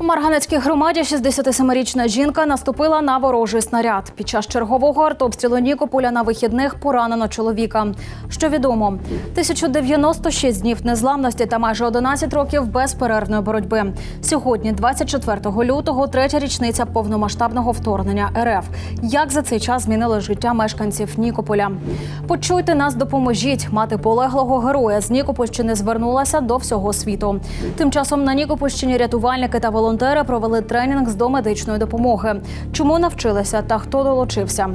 У Марганецькій громаді 67-річна жінка наступила на ворожий снаряд. Під час чергового артобстрілу Нікополя на вихідних поранено чоловіка. Що відомо, 1096 днів незламності та майже 11 років безперервної боротьби. Сьогодні, 24 лютого, третя річниця повномасштабного вторгнення РФ. Як за цей час змінило життя мешканців Нікополя? Почуйте нас, допоможіть. Мати полеглого героя з Нікопольщини звернулася до всього світу. Тим часом на Нікопольщині рятувальники та волонтери провели тренінг з домедичної допомоги. Чому навчилися та хто долучився?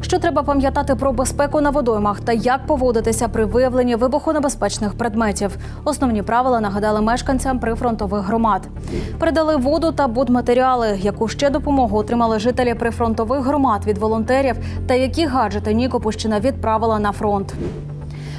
Що треба пам'ятати про безпеку на водоймах та як поводитися при виявленні вибухонебезпечних предметів? Основні правила нагадали мешканцям прифронтових громад. Передали воду та будматеріали, яку ще допомогу отримали жителі прифронтових громад від волонтерів, та які гаджети Нікопольщина відправила на фронт.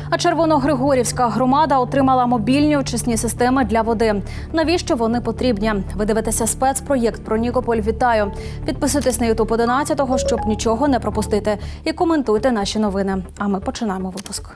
А Червоногригорівська громада отримала мобільні очисні системи для води. Навіщо вони потрібні? Ви дивитеся спецпроєкт про Нікополь. Вітаю! Підписуйтесь на Ютуб 11 щоб нічого не пропустити. І коментуйте наші новини. А ми починаємо випуск.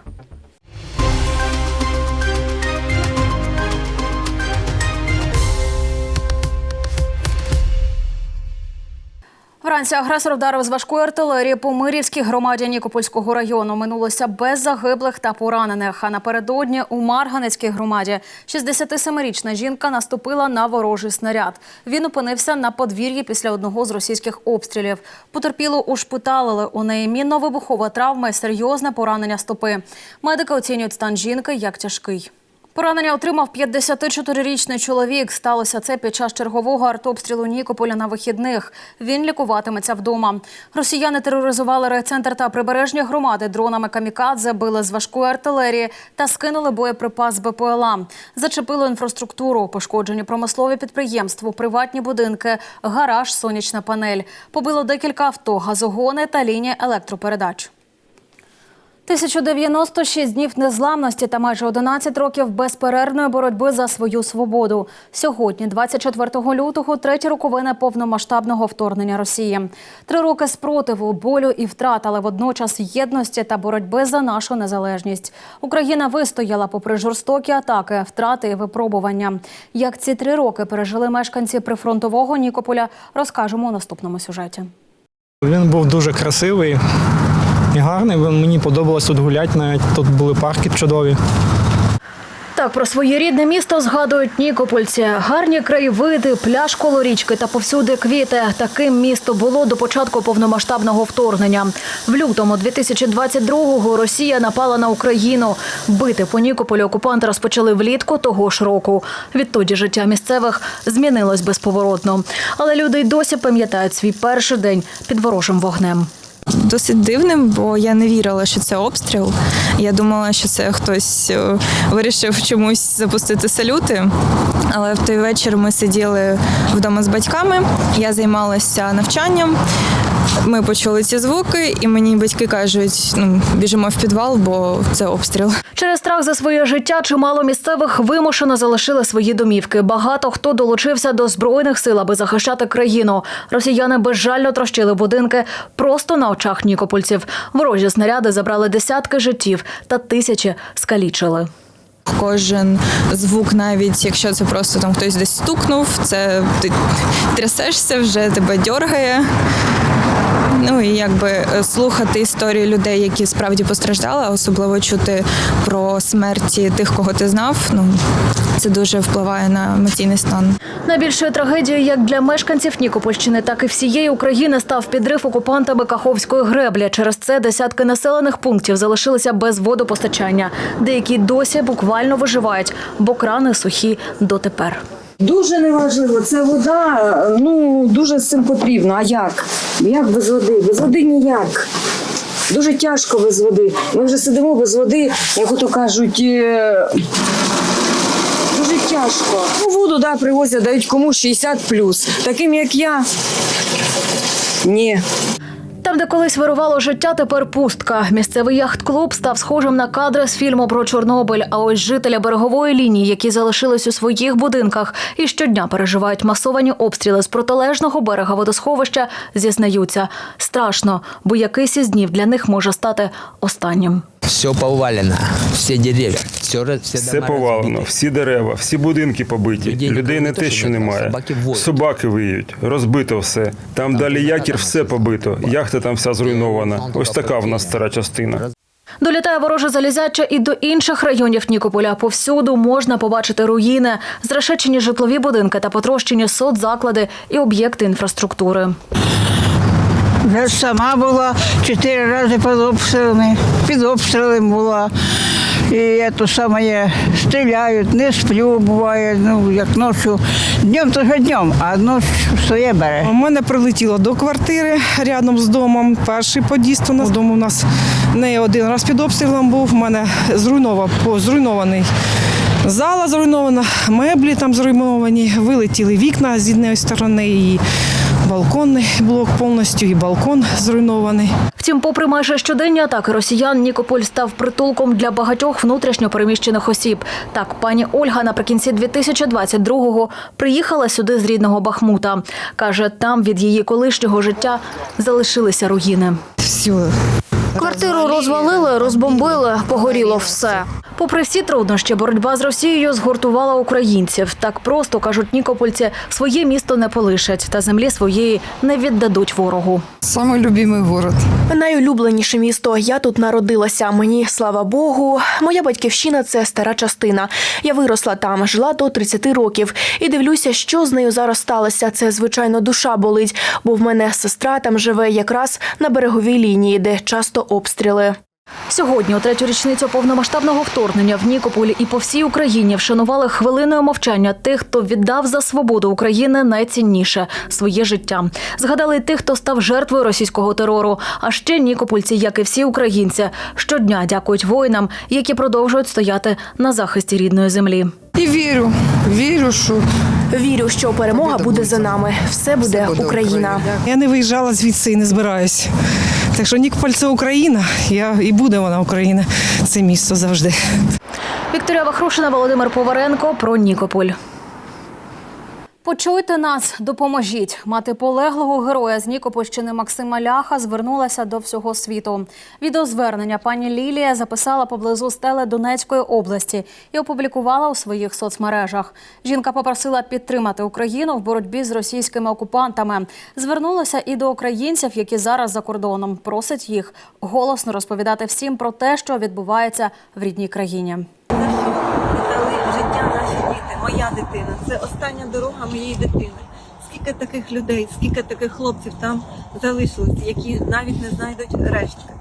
Вранці агресор вдарив з важкої артилерії по Мирівській громаді Нікопольського району. Минулося без загиблих та поранених. А напередодні у Марганецькій громаді 67-річна жінка наступила на ворожий снаряд. Він опинився на подвір'ї після одного з російських обстрілів. Потерпіло ушпиталили. У неї мінно-вибухова травма і серйозне поранення стопи. Медики оцінюють стан жінки як тяжкий. Поранення отримав 54-річний чоловік. Сталося це під час чергового артобстрілу Нікополя на вихідних. Він лікуватиметься вдома. Росіяни тероризували райцентр та прибережні громади дронами камікадзе, били з важкої артилерії та скинули боєприпас БПЛА. Зачепило інфраструктуру, пошкоджені промислові підприємства, приватні будинки, гараж, сонячна панель. Побило декілька авто, газогони та лінії електропередач. 1096 днів незламності та майже 11 років безперервної боротьби за свою свободу. Сьогодні, 24 лютого, треті роковини повномасштабного вторгнення Росії. Три роки спротиву, болю і втрат, але водночас єдності та боротьби за нашу незалежність. Україна вистояла попри жорстокі атаки, втрати і випробування. Як ці три роки пережили мешканці прифронтового Нікополя, розкажемо у наступному сюжеті. Він був дуже красивий і гарний. Мені подобалось тут гуляти навіть. Тут були парки чудові. Так, про своє рідне місто згадують нікопольці. Гарні краєвиди, пляж коло річки та повсюди квіти. Таким місто було до початку повномасштабного вторгнення. В лютому 2022-го Росія напала на Україну. Бити по Нікополю окупанти розпочали влітку того ж року. Відтоді життя місцевих змінилось безповоротно. Але люди й досі пам'ятають свій перший день під ворожим вогнем. Досить дивним, бо я не вірила, що це обстріл. Я думала, що це хтось е, вирішив чомусь запустити салюти. Але в той вечір ми сиділи вдома з батьками. Я займалася навчанням. Ми почули ці звуки, і мені батьки кажуть: ну біжимо в підвал, бо це обстріл. Через страх за своє життя чимало місцевих вимушено залишили свої домівки. Багато хто долучився до збройних сил, аби захищати країну. Росіяни безжально трощили будинки просто на очах нікопольців. Ворожі снаряди забрали десятки життів та тисячі скалічили. Кожен звук, навіть якщо це просто там хтось десь стукнув, це ти трясешся, вже тебе дьоргає. Ну і якби е, слухати історії людей, які справді постраждали, особливо чути про смерті тих, кого ти знав. Ну це дуже впливає на емоційний стан. Найбільшою трагедією як для мешканців Нікопольщини, так і всієї України став підрив окупантами Каховської греблі. Через це десятки населених пунктів залишилися без водопостачання. Деякі досі буквально виживають, бо крани сухі дотепер. Дуже неважливо. Це вода, ну дуже з цим потрібно. А як? Як без води? Без води ніяк. Дуже тяжко без води. Ми вже сидимо без води, як ото кажуть. е, Дуже тяжко. Ну, воду да, привозять, дають комусь 60 Таким як я. Ні. Де колись вирувало життя, тепер пустка. Місцевий яхт-клуб став схожим на кадри з фільму про Чорнобиль. А ось жителі берегової лінії, які залишились у своїх будинках і щодня переживають масовані обстріли з протилежного берега водосховища, зізнаються страшно, бо якийсь із днів для них може стати останнім. Все повалено, все деревья, все, все, Все повалено, всі дерева, всі будинки побиті. Людей Людей, не не те, що немає. собаки. Собаки виють, розбито все. Там далі якір, все побито. Яхта там вся зруйнована. Ось така в нас стара частина. Долітає вороже залізяче і до інших районів Нікополя. Повсюду можна побачити руїни, зрешечені житлові будинки та потрощені соцзаклади і об'єкти інфраструктури. Я сама була чотири рази під обстрілами, під обстрілом була. І це саме стріляють, не сплю, буває, ну, як ночі. Днем то днем, а ночі своє бере. У мене прилетіло до квартири рядом з домом. Перший під'їзд у нас дом у нас не один раз під обстрілом був. У мене зруйнова, зруйнований зала зруйнована, меблі там зруйновані, вилетіли вікна з однієї сторони, балконний блок повністю, і балкон зруйнований. Втім, попри майже щоденні атаки росіян, Нікополь став притулком для багатьох внутрішньо переміщених осіб. Так, пані Ольга наприкінці 2022-го приїхала сюди з рідного Бахмута. Каже, там від її колишнього життя залишилися руїни. Все. Квартиру розвалили, розбомбили, погоріло все. Попри всі труднощі, боротьба з Росією згуртувала українців. Так просто кажуть нікопольці, своє місто не полишать та землі своєї не віддадуть ворогу. Самий любимий город. Найулюбленіше місто. Я тут народилася. Мені слава Богу. Моя батьківщина це стара частина. Я виросла там, жила до 30 років і дивлюся, що з нею зараз сталося. Це звичайно душа болить, бо в мене сестра там живе якраз на береговій лінії, де часто обстріли. Сьогодні, у третю річницю повномасштабного вторгнення в Нікополі і по всій Україні вшанували хвилиною мовчання тих, хто віддав за свободу України найцінніше своє життя. Згадали й тих, хто став жертвою російського терору. А ще нікопольці, як і всі українці, щодня дякують воїнам, які продовжують стояти на захисті рідної землі. І вірю, вірю, що Вірю, що перемога буде за нами. Все буде Україна. Я не виїжджала звідси і не збираюсь. Так що Нікополь це Україна, я, і буде вона Україна, це місто завжди. Вікторія Вахрушина, Володимир Поваренко про Нікополь. Почуйте нас, допоможіть. Мати полеглого героя з Нікопольщини Максима Ляха звернулася до всього світу. Відеозвернення пані Лілія записала поблизу стели Донецької області і опублікувала у своїх соцмережах. Жінка попросила підтримати Україну в боротьбі з російськими окупантами. Звернулася і до українців, які зараз за кордоном. Просить їх голосно розповідати всім про те, що відбувається в рідній країні. Дитина. Це остання дорога моєї дитини. Скільки таких людей, скільки таких хлопців там залишилось, які навіть не знайдуть рештки.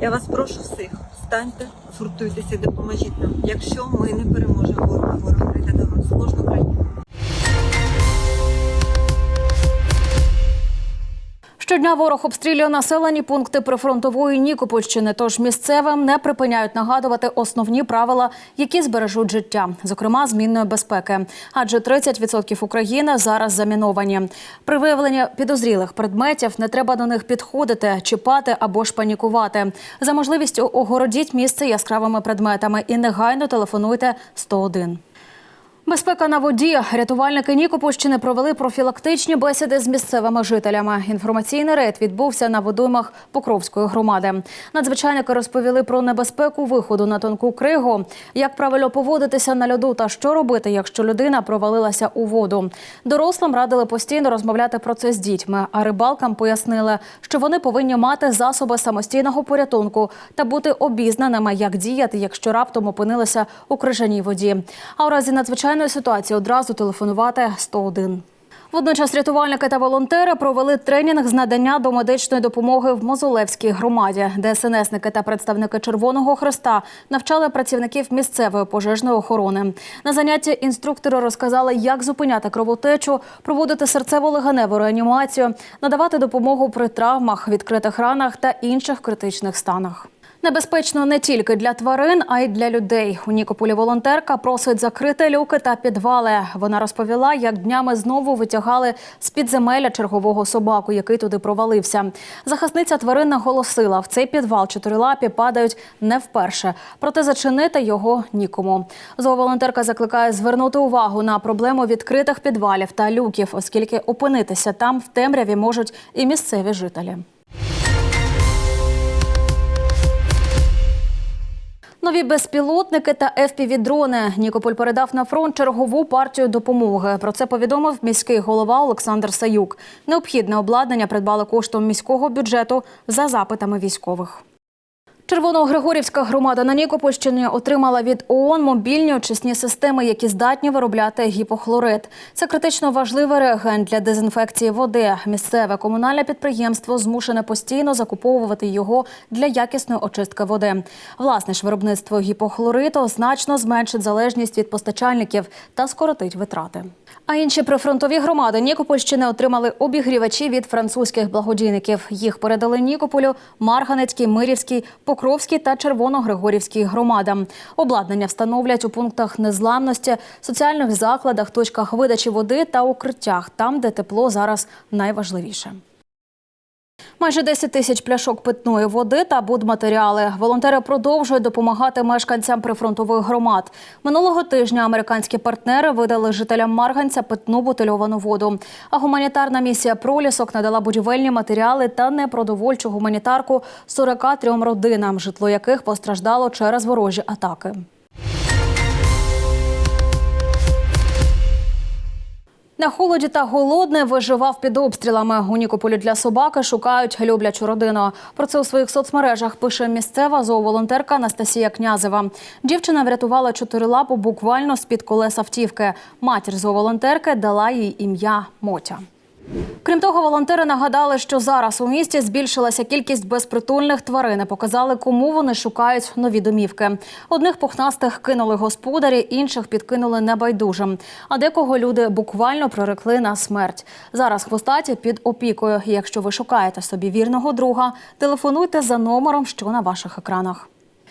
Я вас прошу всіх, встаньте, згуртуйтеся, допоможіть нам. Якщо ми не переможемо ворога, ворог прийде до нас. Щодня ворог обстрілює населені пункти прифронтової Нікопольщини, тож місцевим не припиняють нагадувати основні правила, які збережуть життя, зокрема змінної безпеки. Адже 30% України зараз заміновані. При виявленні підозрілих предметів не треба до них підходити, чіпати або ж панікувати. За можливістю огородіть місце яскравими предметами і негайно телефонуйте 101. Безпека на воді. Рятувальники Нікопольщини провели профілактичні бесіди з місцевими жителями. Інформаційний рейд відбувся на водоймах Покровської громади. Надзвичайники розповіли про небезпеку виходу на тонку кригу, як правильно поводитися на льоду та що робити, якщо людина провалилася у воду. Дорослим радили постійно розмовляти про це з дітьми, а рибалкам пояснили, що вони повинні мати засоби самостійного порятунку та бути обізнаними, як діяти, якщо раптом опинилися у крижаній воді. А у разі надзвичайної ситуації одразу телефонувати 101. Водночас рятувальники та волонтери провели тренінг з надання домедичної допомоги в Мозолевській громаді, де СНСники та представники Червоного Хреста навчали працівників місцевої пожежної охорони. На занятті інструктори розказали, як зупиняти кровотечу, проводити серцево-легеневу реанімацію, надавати допомогу при травмах, відкритих ранах та інших критичних станах. Небезпечно не тільки для тварин, а й для людей. У Нікополі волонтерка просить закрити люки та підвали. Вона розповіла, як днями знову витягали з підземелля чергового собаку, який туди провалився. Захисниця тварин наголосила, в цей підвал чотирилапі падають не вперше, проте зачинити його нікому. Зооволонтерка закликає звернути увагу на проблему відкритих підвалів та люків, оскільки опинитися там в темряві можуть і місцеві жителі. Нові безпілотники та FPV-дрони. Нікополь передав на фронт чергову партію допомоги. Про це повідомив міський голова Олександр Саюк. Необхідне обладнання придбали коштом міського бюджету за запитами військових. Червоногригорівська громада на Нікопольщині отримала від ООН мобільні очисні системи, які здатні виробляти гіпохлорид. Це критично важливий реагент для дезінфекції води. Місцеве комунальне підприємство змушене постійно закуповувати його для якісної очистки води. Власне ж виробництво гіпохлориду значно зменшить залежність від постачальників та скоротить витрати. А інші прифронтові громади Нікопольщини отримали обігрівачі від французьких благодійників. Їх передали Нікополю, Марганецькій, Мирівській, Покровській та Червоногригорівській громадам. Обладнання встановлять у пунктах незламності, соціальних закладах, точках видачі води та укриттях, там, де тепло зараз найважливіше. Майже 10 тисяч пляшок питної води та будматеріали. Волонтери продовжують допомагати мешканцям прифронтових громад. Минулого тижня американські партнери видали жителям Марганця питну бутильовану воду. А гуманітарна місія Пролісок надала будівельні матеріали та непродовольчу гуманітарку 43 родинам, житло яких постраждало через ворожі атаки. На холоді та голодне виживав під обстрілами. У Нікополі для собаки шукають люблячу родину. Про це у своїх соцмережах пише місцева зооволонтерка Анастасія Князева. Дівчина врятувала чотирилапу буквально з-під колес автівки. Матір зооволонтерки дала їй ім'я Мотя. Крім того, волонтери нагадали, що зараз у місті збільшилася кількість безпритульних тварин. Показали, кому вони шукають нові домівки. Одних пухнастих кинули господарі, інших підкинули небайдужим. А декого люди буквально прорекли на смерть. Зараз хвостаті під опікою. Якщо ви шукаєте собі вірного друга, телефонуйте за номером, що на ваших екранах.